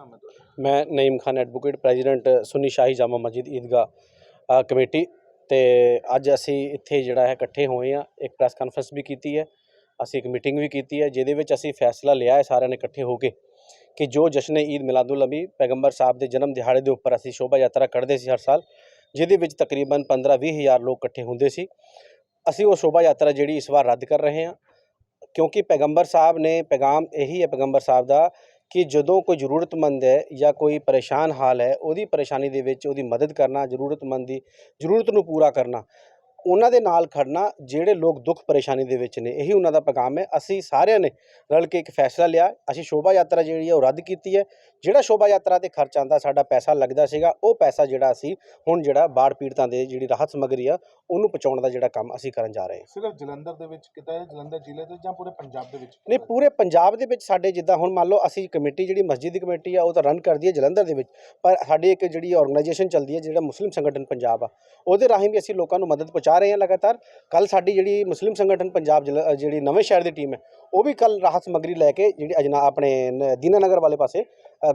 ਨਾਮ ਹੈ ਤੁਹਾਡਾ? ਮੈਂ ਨਈਮ ਖਾਨ ਐਡਵੋਕੇਟ, ਪ੍ਰੈਜ਼ੀਡੈਂਟ ਸੁੰਨੀ ਸ਼ਾਹੀ ਜਾਮਾ ਮਸਜਿਦ ਈਦਗਾਹ ਕਮੇਟੀ। ਤੇ ਅੱਜ ਅਸੀਂ ਇੱਥੇ ਜਿਹੜਾ ਹੈ ਇਕੱਠੇ ਹੋਏ ਆ ਇੱਕ ਪ੍ਰੈਸ ਕਾਨਫਰੰਸ ਵੀ ਕੀਤੀ ਹੈ। ਅਸੀਂ ਇੱਕ ਮੀਟਿੰਗ ਵੀ ਕੀਤੀ ਹੈ, ਜਿਹਦੇ ਵਿੱਚ ਅਸੀਂ ਫੈਸਲਾ ਲਿਆ ਹੈ ਸਾਰਿਆਂ ਨੇ ਇਕੱਠੇ ਹੋ ਕੇ ਕਿ ਜੋ ਜਸ਼ਨ ਈਦ ਮਿਲਾਦੁਲ ਨਬੀ ਪੈਗੰਬਰ ਸਾਹਿਬ ਦੇ ਜਨਮ ਦਿਹਾੜੇ ਦੇ ਉੱਪਰ ਅਸੀਂ ਸ਼ੋਭਾ ਯਾਤਰਾ ਕੱਢਦੇ ਸੀ ਹਰ ਸਾਲ, ਜਿਹਦੇ ਵਿੱਚ ਤਕਰੀਬਨ 15-20 ਹਜ਼ਾਰ ਲੋਕ ਇਕੱਠੇ ਹੁੰਦੇ ਸੀ। ਅਸੀਂ ਉਹ ਸ਼ੋਭਾ ਯਾਤਰਾ ਜਿਹੜੀ ਇਸ ਵਾਰ ਰੱਦ ਕਰ ਰਹੇ ਹਾਂ, ਕਿਉਂਕਿ ਪੈਗੰਬਰ ਸਾਹਿਬ ਨੇ ਪੈਗਾਮ ਇਹੀ ਹੈ, ਪੈਗੰਬਰ ਸਾਹਿਬ ਦਾ ਕਿ ਜਦੋਂ ਕੋਈ ਜ਼ਰੂਰਤਮੰਦ ਹੈ ਜਾਂ ਕੋਈ ਪਰੇਸ਼ਾਨ ਹਾਲ ਹੈ, ਉਹਦੀ ਪਰੇਸ਼ਾਨੀ ਦੇ ਵਿੱਚ ਉਹਦੀ ਮਦਦ ਕਰਨਾ, ਜ਼ਰੂਰਤਮੰਦ ਦੀ ਜ਼ਰੂਰਤ ਨੂੰ ਪੂਰਾ ਕਰਨਾ, ਉਹਨਾਂ ਦੇ ਨਾਲ ਖੜਨਾ ਜਿਹੜੇ ਲੋਕ ਦੁੱਖ ਪਰੇਸ਼ਾਨੀ ਦੇ ਵਿੱਚ ਨੇ, ਇਹੀ ਉਹਨਾਂ ਦਾ ਪੈਗਾਮ ਹੈ। ਅਸੀਂ ਸਾਰਿਆਂ ਨੇ ਰਲ ਕੇ ਇੱਕ ਫੈਸਲਾ ਲਿਆ, ਅਸੀਂ ਸ਼ੋਭਾ ਯਾਤਰਾ ਜਿਹੜੀ ਹੈ ਉਹ ਰੱਦ ਕੀਤੀ ਹੈ। ਜਿਹੜਾ ਸ਼ੋਭਾ ਯਾਤਰਾ ਤੇ ਖਰਚ ਆਂਦਾ ਸਾਡਾ ਪੈਸਾ ਲੱਗਦਾ ਸੀਗਾ ਉਹ ਪੈਸਾ ਜਿਹੜਾ ਅਸੀਂ ਹੁਣ ਜਿਹੜਾ ਬਾੜ ਪੀੜਤਾਂ ਦੇ ਜਿਹੜੀ ਰਾਹਤ ਸਮੱਗਰੀ ਆ ਉਹਨੂੰ ਪਹੁੰਚਾਉਣ ਦਾ ਜਿਹੜਾ ਕੰਮ ਅਸੀਂ ਕਰਨ ਜਾ ਰਹੇ ਹਾਂ। ਸਿਰਫ ਜਲੰਧਰ ਦੇ ਵਿੱਚ ਕਿਤਾ ਹੈ? ਜਲੰਧਰ ਜ਼ਿਲ੍ਹੇ ਦੇ ਜਾਂ ਪੂਰੇ ਪੰਜਾਬ ਦੇ ਵਿੱਚ? ਨਹੀਂ ਪੂਰੇ ਪੰਜਾਬ ਦੇ ਵਿੱਚ ਸਾਡੇ ਜਿੱਦਾਂ ਹੁਣ ਮੰਨ ਲਓ ਅਸੀਂ ਕਮੇਟੀ ਜਿਹੜੀ ਮਸਜਿਦ ਦੀ ਕਮੇਟੀ ਆ ਉਹ ਤਾਂ ਰਨ ਕਰਦੀ ਹੈ ਜਲੰਧਰ ਦੇ ਵਿੱਚ ਪਰ ਸਾਡੀ ਇੱਕ ਜਿਹੜੀ ਆਰਗੇਨਾਈਜੇਸ਼ਨ ਚੱਲਦੀ ਹੈ ਜਿਹੜਾ ਮੁਸਲਿਮ ਸੰਗਠਨ ਪੰਜਾਬ ਆ ਉਹਦੇ ਰਾਹੀਂ ਵੀ ਅਸੀਂ ਲੋਕਾਂ ਨੂੰ ਮਦਦ ਪਹੁੰਚਾ ਰਹੇ ਹਾਂ ਲਗਾਤਾਰ। ਕੱਲ ਸਾਡੀ ਜਿਹੜੀ ਮੁਸਲਿਮ ਸੰਗਠਨ ਪੰਜਾਬ ਜਿਹੜੀ ਨਵੇਂ ਸ਼ਹਿਰ ਦੀ ਟੀਮ ਹੈ ਉਹ ਵੀ ਕੱਲ ਰਾਹਤ ਸਮੱਗਰੀ ਲੈ ਕੇ ਜਿਹੜੀ ਅਜਨਾ ਆਪਣੇ ਦੀਨਾਨਗਰ ਵਾਲੇ ਪਾਸੇ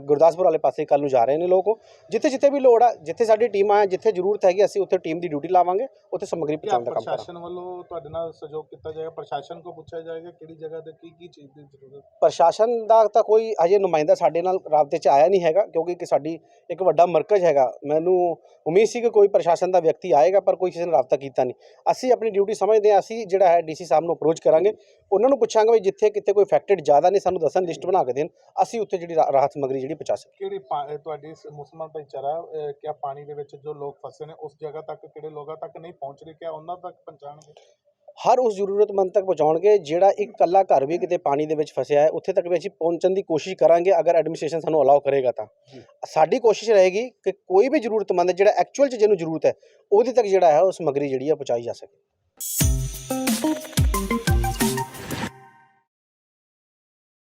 ਗੁਰਦਾਸਪੁਰ ਵਾਲੇ ਪਾਸੇ ਕੱਲ ਨੂੰ ਜਾ ਰਹੇ ਨੇ ਲੋਕ ਜਿੱਥੇ ਜਿੱਥੇ ਵੀ ਲੋੜ ਆ ਜਿੱਥੇ ਸਾਡੀ ਟੀਮ ਆ ਜਿੱਥੇ ਜ਼ਰੂਰਤ ਹੈਗੀ ਅਸੀਂ ਉੱਥੇ ਟੀਮ ਦੀ ਡਿਊਟੀ ਲਾਵਾਂਗੇ ਉੱਥੇ ਸਮੱਗਰੀ ਪਹੁੰਚਾਉਣ ਦਾ ਕੰਮ ਕਰਾਂਗੇ। ਪ੍ਰਸ਼ਾਸਨ ਵੱਲੋਂ ਤੁਹਾਡੇ ਨਾਲ ਸਹਿਯੋਗ ਕੀਤਾ ਜਾਏਗਾ? ਪ੍ਰਸ਼ਾਸਨ ਕੋ ਪੁੱਛਿਆ ਜਾਏਗਾ ਕਿਹੜੀ ਜਗ੍ਹਾ ਤੇ ਕੀ ਕੀ ਚੀਜ਼ ਦੀ ਜ਼ਰੂਰਤ? ਪ੍ਰਸ਼ਾਸਨ ਦਾ ਤਾਂ ਕੋਈ ਅਜੇ ਨੁਮਾਇੰਦਾ ਸਾਡੇ ਨਾਲ ਰਾਬਤੇ 'ਚ ਆਇਆ ਨਹੀਂ ਹੈਗਾ ਕਿਉਂਕਿ ਕਿ ਸਾਡੀ ਇੱਕ ਵੱਡਾ ਮਰਕਜ਼ ਹੈਗਾ। ਮੈਨੂੰ ਉਮੀਦ ਸੀ ਕਿ ਕੋਈ ਪ੍ਰਸ਼ਾਸਨ ਦਾ ਵਿਅਕਤੀ ਆਏਗਾ ਪਰ ਕੋਈ ਕਿਸੇ ਨੇ ਰਾਬਤਾ ਕੀਤਾ ਨਹੀਂ। ਅਸੀਂ ਆਪਣੀ ਡਿਊਟੀ ਸਮਝਦੇ ਹਾਂ ਅਸੀਂ ਜਿਹੜਾ ਹੈ ਡੀਸੀ ਸਾਹਿਬ ਨੂੰ ਅਪਰੋਚ ਕਰਾਂਗੇ। ਉਹਨਾਂ ਨੂੰ ਪੁੱਛਾਂਗੇ ਵੀ ਜਿੱਥੇ ਕਿਤੇ ਕੋਈ ਅਫੈਕਟਡ ਜ਼ਿਆਦਾ ਨੇ ਸਾਨੂੰ ਦੱਸਣ ਲਿਸਟ ਬਣਾ ਕੇ ਦੇਣ ਅਸੀਂ ਉੱਥੇ ਜਿਹੜੀ ਰਾ- ਰਾਹਤ ਸਮੱਗਰੀ ਜਿਹੜੀ ਪਹੁੰਚਾ ਸਕੀਏ। ਕਿਹੜੀ ਪਾ- ਤੁਹਾਡੀ ਸ- ਮੁਸਲਮਾਨ ਭਾਈਚਾਰਾ ਕਿਆ ਪਾਣੀ ਦੇ ਵਿੱਚ ਜੋ ਲੋਕ ਫਸੇ ਨੇ ਉਸ ਜਗ੍ਹਾ ਤੱਕ ਕਿਹੜੇ ਲੋਕਾਂ ਤੱਕ ਨਹੀਂ ਪਹੁੰਚ ਰਹੇ ਕਿਆ ਉਹਨਾਂ ਤੱਕ ਪਹੁੰਚਾਣਗੇ ਹਰ ਉਸ ਜ਼ਰੂਰਤਮੰਦ ਤੱਕ ਪਹੁੰਚਾਉਣਗੇ ਜਿਹੜਾ ਇੱਕ ਕੱਲਾ ਘਰ ਵੀ ਕਿਤੇ ਪਾਣੀ ਦੇ ਵਿੱਚ ਫਸਿਆ ਹੈ ਉੱਥੇ ਤੱਕ ਵੀ ਅਸੀਂ ਪਹੁੰਚਣ ਦੀ ਕੋਸ਼ਿਸ਼ ਕਰਾਂਗੇ ਅਗਰ ਐਡਮਿਨਿਸਟ੍ਰੇਸ਼ਨ ਸਾਨੂੰ ਅਲਾਉ ਕਰੇਗਾ ਤਾਂ। ਜੀ। ਸਾਡੀ ਕੋਸ਼ਿਸ਼ ਰਹੇਗੀ ਕਿ ਕੋਈ ਵੀ ਜ਼ਰੂਰਤਮੰਦ ਹੈ ਜਿਹੜਾ ਐਕਚੁਅਲ 'ਚ ਜਿਹਨੂੰ ਜ਼ਰੂਰਤ ਹੈ ਉਹਦੇ ਤੱਕ ਜਿਹੜਾ ਹੈ ਉਹ ਸਮੱਗਰੀ ਜਿਹੜੀ ਹੈ ਪਹੁੰਚਾਈ ਜਾ ਸਕੇ।